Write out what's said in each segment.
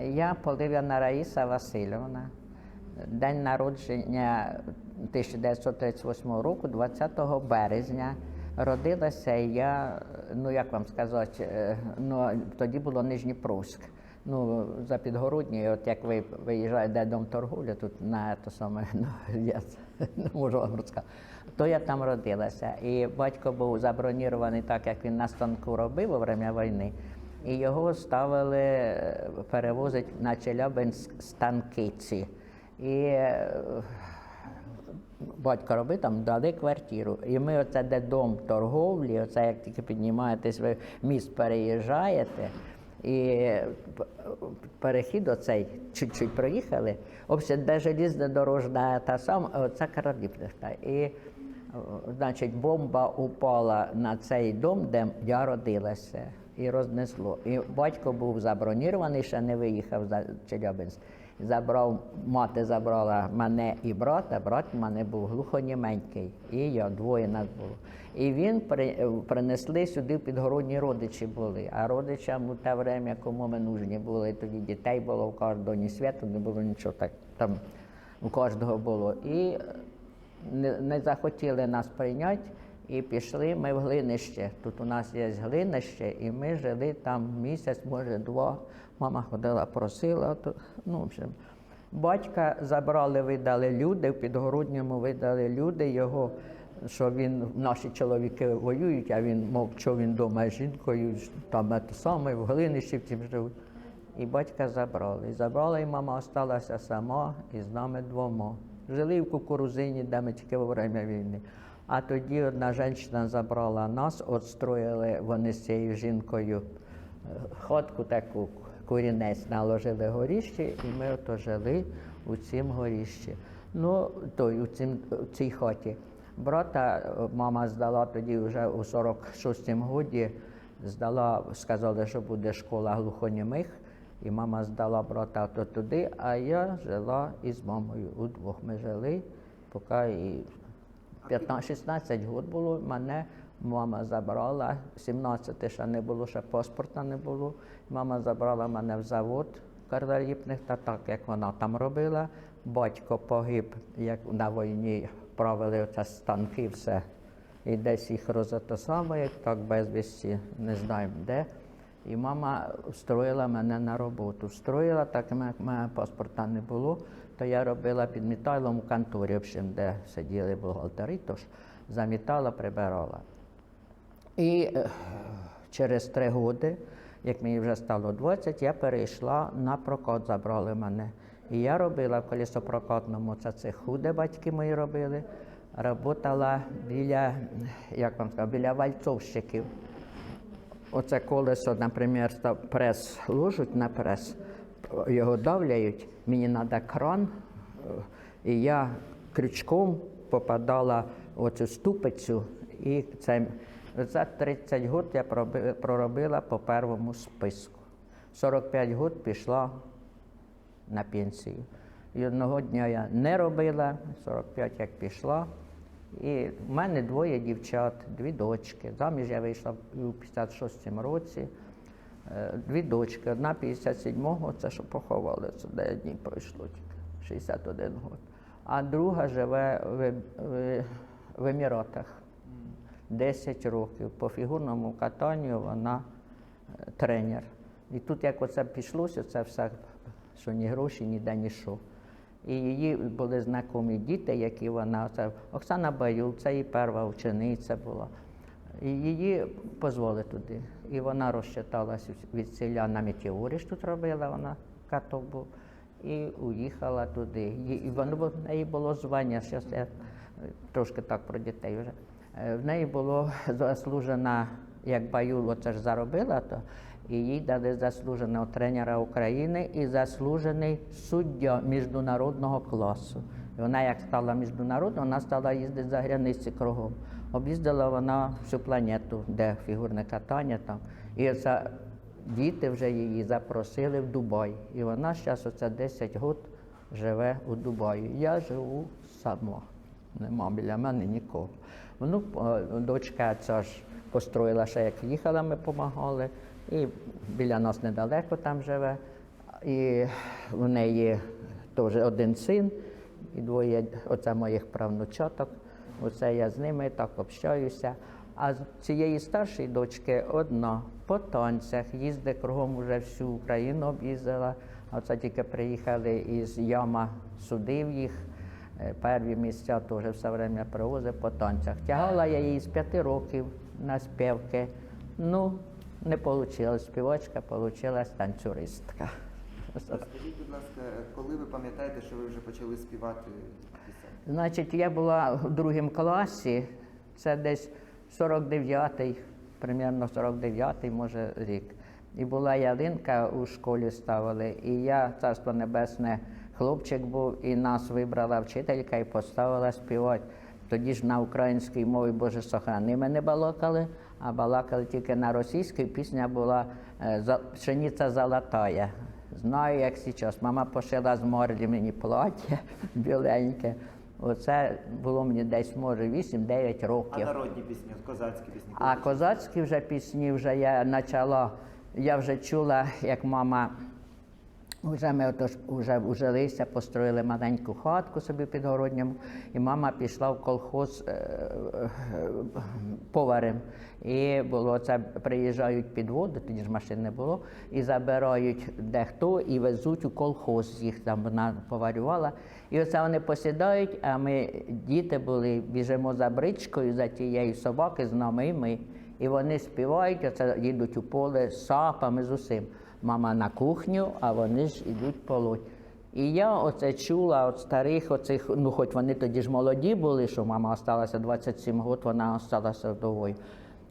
Я Полив'яна Раїса Васильівна. День народження 1938 року, 20 березня. Родилася я, ну як вам сказати, е, ну, тоді було Нижніпровськ. Ну, за Підгородньою, от як ви виїжджаєте дом торгівлі, тут на те саме, ну, я не можу вам розказати, то я там родилася. І батько був забронірований так, як він на станку робив во время війни. І його ставили е, перевозити на Челябинськ станкиці. І е, батько робив там, дали квартиру. І ми оце де дом торговлі, оце як тільки піднімаєтесь, ви міст переїжджаєте. І перехід оцей чуть-чуть проїхали, взагалі, де желізна дорожна та сам, оце Кароліпнихта. І значить, бомба упала на цей дом, де я родилася, і рознесло. І батько був забронірований, ще не виїхав за Челябинськ. Забрав, мати забрала мене і брата, брат в мене був глухоніменький, і я двоє нас було. І він при, принесли сюди підгородні родичі були. А родичам у те время, кому ми нужні були, тоді дітей було в кожного, ні не було нічого так там у кожного було. І не, не захотіли нас прийняти і пішли ми в глинище. Тут у нас є глинище, і ми жили там місяць, може, два. Мама ходила, просила. Ну, в общем. Батька забрали, видали люди, в підгородньому видали люди його, що він, наші чоловіки воюють, а він мов, що він вдома з жінкою, там те саме, в глинищі в тім живуть. І батька забрали. І забрала, і мама залишилася сама і з нами двома. Жили в кукурузині, де ми тільки во время війни. А тоді одна жінка забрала нас, отстроїли вони з цією жінкою е, ходку таку, курінець наложили горіще, і ми ото жили у цім горіщі. Ну, той, у, цім, у цій хаті. Брата е, мама здала тоді вже у 46-му годі, здала, сказали, що буде школа глухонімих. І мама здала брата то туди, а я жила із мамою. Удвох ми жили, поки і 15-16 років було, мене мама забрала, 17 ще не було, ще паспорта не було. Мама забрала мене в завод карларіпних, та так, як вона там робила. Батько погиб, як на війні правили станки, все. І десь їх розотосали, так безвісті, не знаємо де. І мама встроїла мене на роботу. Встроїла, так як мене паспорта не було, то я робила під металом у конторі, общем, де сиділи бухгалтери, тож замітала, прибирала. І е, через три роки, як мені вже стало 20, я перейшла на прокат, забрали мене. І я робила в колісопрокатному це цеху, де батьки мої робили. Работала біля, як вам сказати, біля вальцовщиків. Оце колесо, наприклад, прес ложуть на прес, його давляють, мені треба кран, і я крючком попадала в цю ступицю, і це за 30 років я проробила по первому списку. 45 років пішла на пенсію. І одного дня я не робила, 45 як пішла. І в мене двоє дівчат, дві дочки. Заміж я вийшла у 56-му році. Е, Дві дочки, одна 57-го, це що поховали, це 9 днів пройшло тільки, 61 год. А друга живе в, в, в Еміратах 10 років. По фігурному катанню вона е, тренер. І тут як оце пішлося, це все, що ні гроші, ніде ні що. І її були знайомі діти, які вона це Оксана Баюл, це її перша учениця була. Її позвали туди. І вона розчиталася від селя на метеорі, що тут робила вона каток і уїхала туди. І воно в неї було звання, зараз я е, трошки так про дітей вже. Е, В неї було заслужена, як Баюл оце ж заробила, то і їй дали заслуженого тренера України і заслужений суддя міжнародного класу. І вона як стала міжнародною, вона стала їздити за границі кругом. Об'їздила вона всю планету, де фігурне катання там. І це діти вже її запросили в Дубай. І вона зараз оце 10 років живе у Дубаї. Я живу сама. Нема біля мене нікого. Ну, дочка ця ж построїла ще, як їхала, ми допомагали. І біля нас недалеко там живе. І в неї теж один син і двоє оце моїх правнучаток. Оце я з ними так общаюся. А з цієї старшої дочки одна по танцях, їздить кругом уже всю Україну об'їздила. А це тільки приїхали із яма, судив їх. Е, Перві місця теж все время привозив по танцях. Тягала я її з п'яти років на співки. Ну, не вийшло співачка, вийшла танцюристка. Скажіть, будь ласка, коли ви пам'ятаєте, що ви вже почали співати? Значить, я була в другому класі, це десь 49-й, примерно 49-й, може, рік. І була ялинка у школі ставили, і я, царство небесне, хлопчик був, і нас вибрала вчителька і поставила співати. Тоді ж на українській мові Боже сохрани ми не балакали, а балакали тільки на російській. Пісня була е, «За- Пшениця золотая. Знаю, як зараз. Мама пошила з морді мені плаття біленьке. Оце було мені десь, може, 8-9 А народні пісні, козацькі пісні? А козацькі вже пісні вже я почала, я вже чула, як мама. Вже ми отож вже ужилися, построїли маленьку хатку собі під городньому, і мама пішла в колхоз е, е, поварем. І було це, приїжджають під воду, тоді ж машин не було, і забирають дехто і везуть у колхоз їх там вона поварювала. І оце вони посідають, а ми діти були, біжимо за бричкою, за тією собаки з нами і ми. І вони співають, оце їдуть у поле з сапами, з усім. Мама на кухню, а вони ж ідуть полоть. І я оце чула от старих, оцих, ну хоч вони тоді ж молоді були, що мама осталася 27 років, вона осталася вдовою.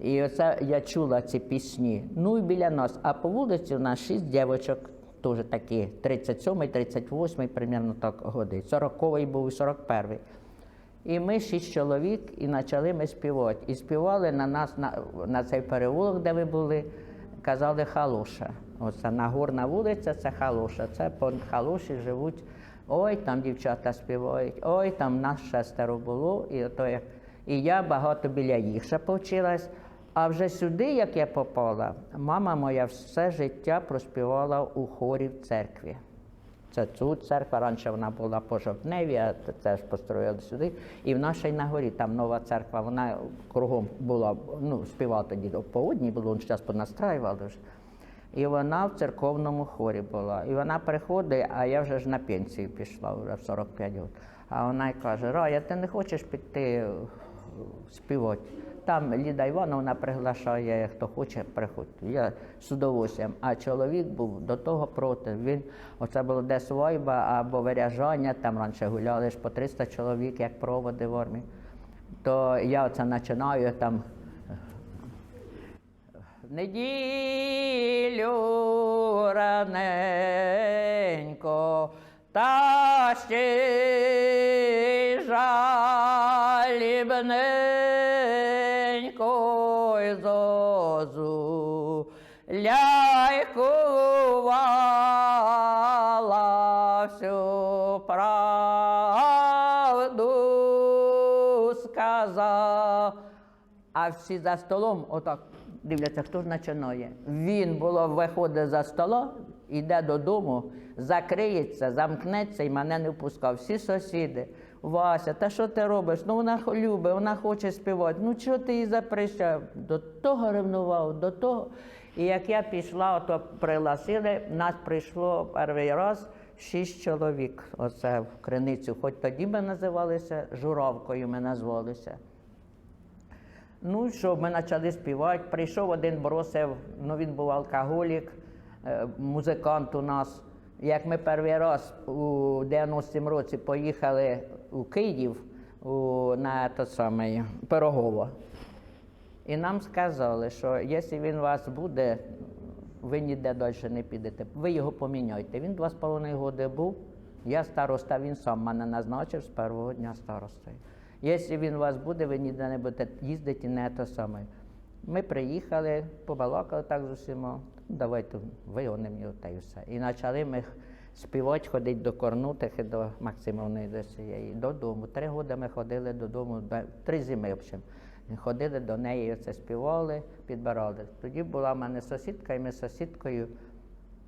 І оце я чула ці пісні. Ну і біля нас. А по вулиці у нас шість дівчаток, теж такі, 37-й, 38-й, примерно так годи. 40-й був і 41-й. І ми шість чоловік, і почали ми співати. І співали на нас на, на цей переулок, де ви були, казали халуша. Оце Нагорна вулиця це халуша. Це по халуші живуть. Ой, там дівчата співають, ой, там нас шестеро було. І, ото як... і я багато біля їх ще повчилась. А вже сюди, як я попала, мама моя все життя проспівала у хорі в церкві. Це тут церква, раніше вона була по Жовтневі, а це- ж построїли сюди. І в нашій на горі там нова церква, вона кругом була, ну, співала тоді по одній було, зараз понастраювали вже. І вона в церковному хорі була. І вона приходить, а я вже ж на пенсію пішла вже в 45 років. А вона й каже: Рая, ти не хочеш піти співати? Там Ліда Івановна приглашає, хто хоче, приходьте. Я з удовольствием. А чоловік був до того проти. Він, оце було де свайба або виряжання, там раніше гуляли ж по 300 чоловік, як проводи в армії. То я оце починаю там неділю раненько, та ще жалібненько й зозу ляйкувала всю правду сказав. А всі за столом отак дивляться, хто ж починає. Він було виходить за стола, йде додому, закриється, замкнеться і мене не впускав. Всі сусіди. Вася, та що ти робиш? Ну вона любить, вона хоче співати. Ну чого ти її запрещав? До того ревнував, до того. І як я пішла, то пригласили, нас прийшло перший раз шість чоловік. Оце в криницю. Хоч тоді ми називалися журавкою, ми назвалися. Ну, що ми почали співати. Прийшов один бросив, ну він був алкоголік, е, музикант у нас. Як ми перший раз у 90-му році поїхали у Київ на те саме Пирогово. І нам сказали, що якщо він у вас буде, ви ніде далі не підете, ви його поміняйте. Він два з половиною роки був, я староста, він сам мене назначив з першого дня старостою. Якщо він у вас буде, ви ніде не будете їздити не те саме. Ми приїхали, побалакали так з усіма, давайте вигонимо його та й все. І почали ми співати, ходити до Корнутих і до Максимовної до цієї, додому. Три роки ми ходили додому, три зими, в общем. Ходили до неї, оце співали, підбирали. Тоді була в мене сусідка, і ми з сусідкою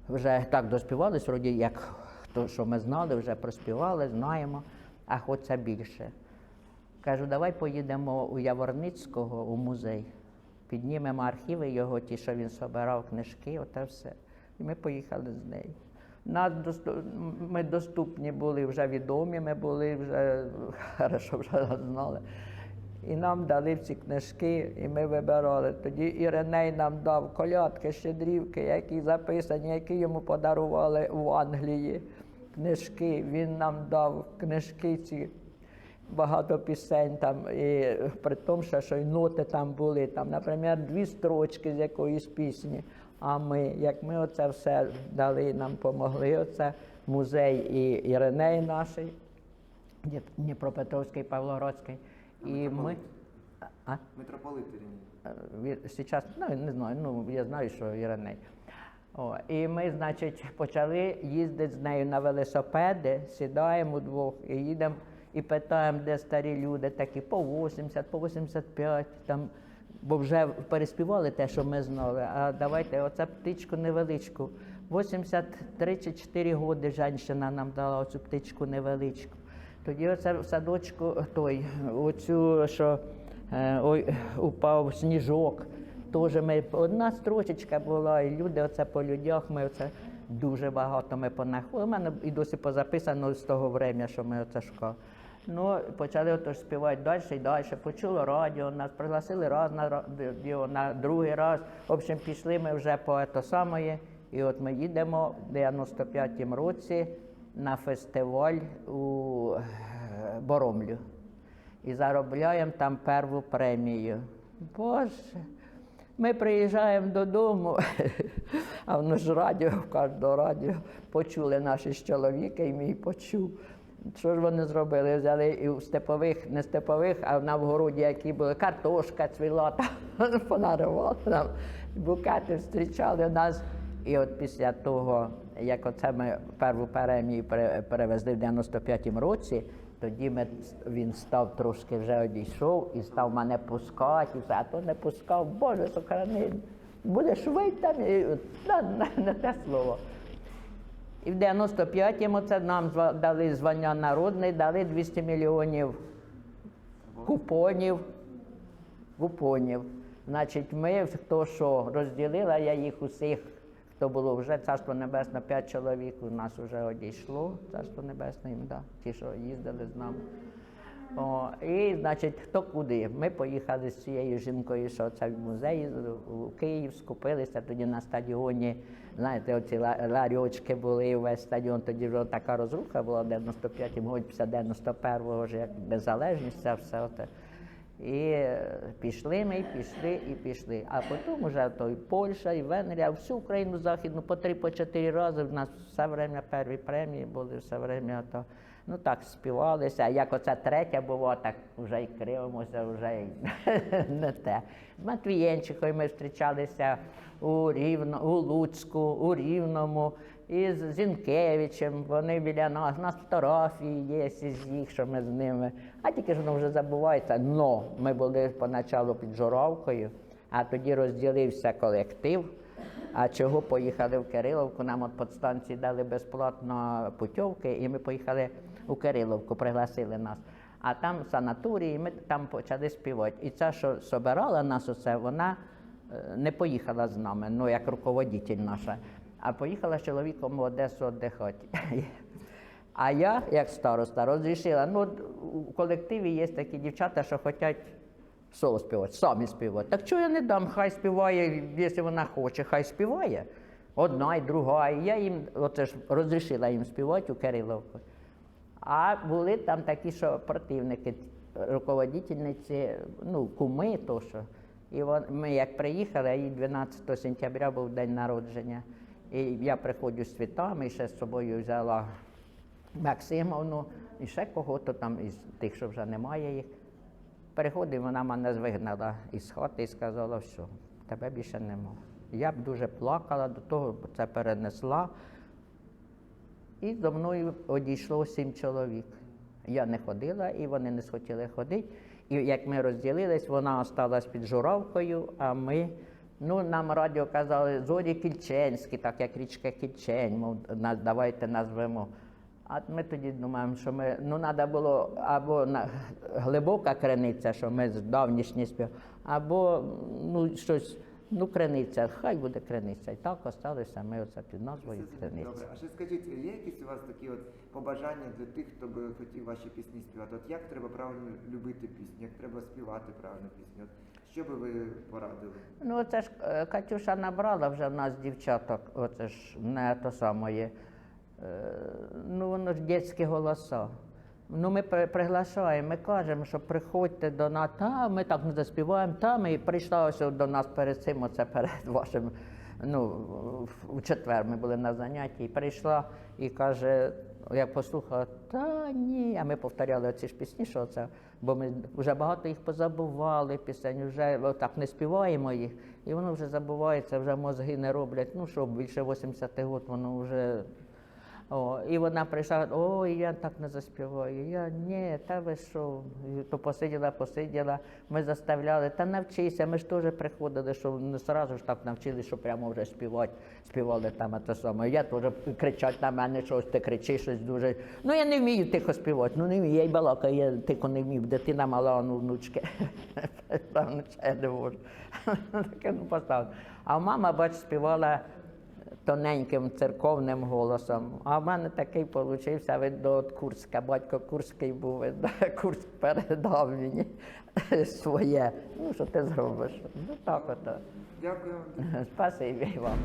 вже так доспівались, вроді як то, що ми знали, вже проспівали, знаємо, а хочеться більше. Кажу, давай поїдемо у Яворницького у музей. Піднімемо архіви його, ті, що він збирав книжки, оте все. І ми поїхали з нею. Нас ми доступні були, вже відомі, ми були вже хорошо вже знали. І нам дали ці книжки, і ми вибирали. Тоді Іриней нам дав колядки, щедрівки, які записані, які йому подарували в Англії. Книжки. Він нам дав книжки ці багато пісень там, і при тому, що, що й ноти там були, там, наприклад, дві строчки з якоїсь пісні. А ми, як ми оце все дали, нам помогли, оце музей і Іриней наш, Дніп- Дніпропетровський, Павлоградський. І ми. А? Митрополит Іриній. Сейчас, ну, не знаю, ну я знаю, що Іриней. О, і ми, значить, почали їздити з нею на велосипеди, сідаємо удвох і їдемо і питаємо, де старі люди, такі по 80, по 85, там, бо вже переспівали те, що ми знали. А давайте оцю птичку невеличку. 83 чи 4 роки жінка нам дала оцю птичку невеличку. Тоді оце в садочку той, оцю, що е, ой, упав сніжок. Теж ми одна строчечка була, і люди оце по людях, ми оце дуже багато ми понаходили. У мене і досі позаписано з того врем'я, що ми оце шукали. Ну, почали отож співати далі і далі. Почули радіо, нас пригласили раз на радіо, на другий раз. В общем, пішли ми вже по ето самої. І от ми їдемо в 95-му році на фестиваль у е, Боромлю. І заробляємо там перву премію. Боже. Ми приїжджаємо додому, а воно ж радіо, кожного радіо почули наші чоловіки, і мій почув. Що ж вони зробили? Взяли і в степових, не степових, а на вгороді, які були, картошка цвіла, там понаривали нам, букети зустрічали нас. І от після того, як оце ми перву премію пере- перевезли в 95-му році, тоді ми, він став трошки вже одійшов і став мене пускати, і все, а то не пускав, Боже, сохрани, будеш вийти там, і, на, на, на те слово. І в 95-му це нам дали звання народний, дали 200 мільйонів купонів, купонів. Значить, ми хто що розділила я їх усіх, хто було вже царство небесне, п'ять чоловік у нас вже одійшло, царство небесне їм, да, ті, що їздили з нами. О, і, значить, хто куди? Ми поїхали з цією жінкою, що це в музей у Київ, скупилися тоді на стадіоні. Знаєте, оці ла- ларьочки були, весь стадіон, тоді вже така розруха була в 95-му році, після 91-го ж як незалежність, це все. Оте. І е, пішли ми, і пішли, і пішли. А потім вже то і Польща, і Венгрія, всю Україну Західну по три, по чотири рази. У нас все время перві премії були, все время то. Ну так співалися. Як оця третя була, так вже й кривимося, вже й не те. З Матвієнчихою ми зустрічалися у Рівно, у Луцьку, у Рівному, і з Зінкевичем. Вони біля нас, у нас фотографії є із їх, що ми з ними. А тільки ж воно вже забувається. Но ми були поначалу під Журавкою, а тоді розділився колектив. А чого поїхали в Кириловку? Нам от подстанції дали безплатно путівки, і ми поїхали у Кириловку, пригласили нас. А там в санаторії ми там почали співати. І ця, що собирала нас усе, вона е, не поїхала з нами, ну як руководитель наша, а поїхала з чоловіком в Одесу віддихати. А я, як староста, розрішила, ну у колективі є такі дівчата, що хочуть соло співати, самі співати. Так чого я не дам? Хай співає, якщо вона хоче, хай співає. Одна і друга. І я їм оце ж розрішила їм співати у Кириловку. А були там такі, що противники, руководительниці, ну, куми, то що. І вон, ми як приїхали, їй 12 сентября був день народження. І я приходжу з світами, і ще з собою взяла Максимовну і ще кого-то там із тих, що вже немає їх. Приходить, вона мене вигнала із хати і сказала, все, тебе більше нема. Я б дуже плакала до того, бо це перенесла. І до мною одійшло сім чоловік. Я не ходила, і вони не схотіли ходити. І як ми розділились, вона осталась під журавкою, а ми Ну, нам радіо казали зорі Кільченські, так як річка Кільчень, мов, на- давайте назвемо. А ми тоді думаємо, що ми ну треба було або на глибока криниця, що ми з давнішні спів, або ну щось, ну криниця, хай буде криниця. І так осталися ми оце під назвою криниця. Добре, а ще скажіть, є якісь у вас такі от побажання для тих, хто би хотів ваші пісні співати? От як треба правильно любити пісню, як треба співати правильно пісню? От що би ви порадили? Ну, це ж е, Катюша набрала вже в нас дівчаток, оце ж не то саме. Ну, воно ж дітські голоса. Ну, ми приглашаємо, ми кажемо, що приходьте до нас, та ми так не заспіваємо, та ми і прийшла ось до нас перед цим, оце перед вашим. Ну, в- четвер ми були на занятті, і прийшла і каже, я послухала, та ні. А ми повторяли оці ж пісні, що це, бо ми вже багато їх позабували, пісень, вже так не співаємо їх, і воно вже забувається, вже мозги не роблять. Ну що, більше 80 років, воно вже. О, і вона прийшла, ой, я так не заспіваю. Я ні, та ви що? То посиділа, посиділа, ми заставляли, та навчися, ми ж теж приходили, що не одразу ж так навчили, що прямо вже співати, співали там те саме. Я теж кричать на мене, що ось ти кричиш щось дуже. Ну я не вмію тихо співати, ну не вмію, я й балакаю, я тихо не вмію, дитина мала, ну внучки. Внучка я не можу. Таке ну поставив. А мама, бач, співала тоненьким церковним голосом. А в мене такий получився, видно, до Курська. Батько Курський був, видно, Курськ передав мені своє. Ну, що ти зробиш? Ну так ото. Дякую вам. Спасибі вам.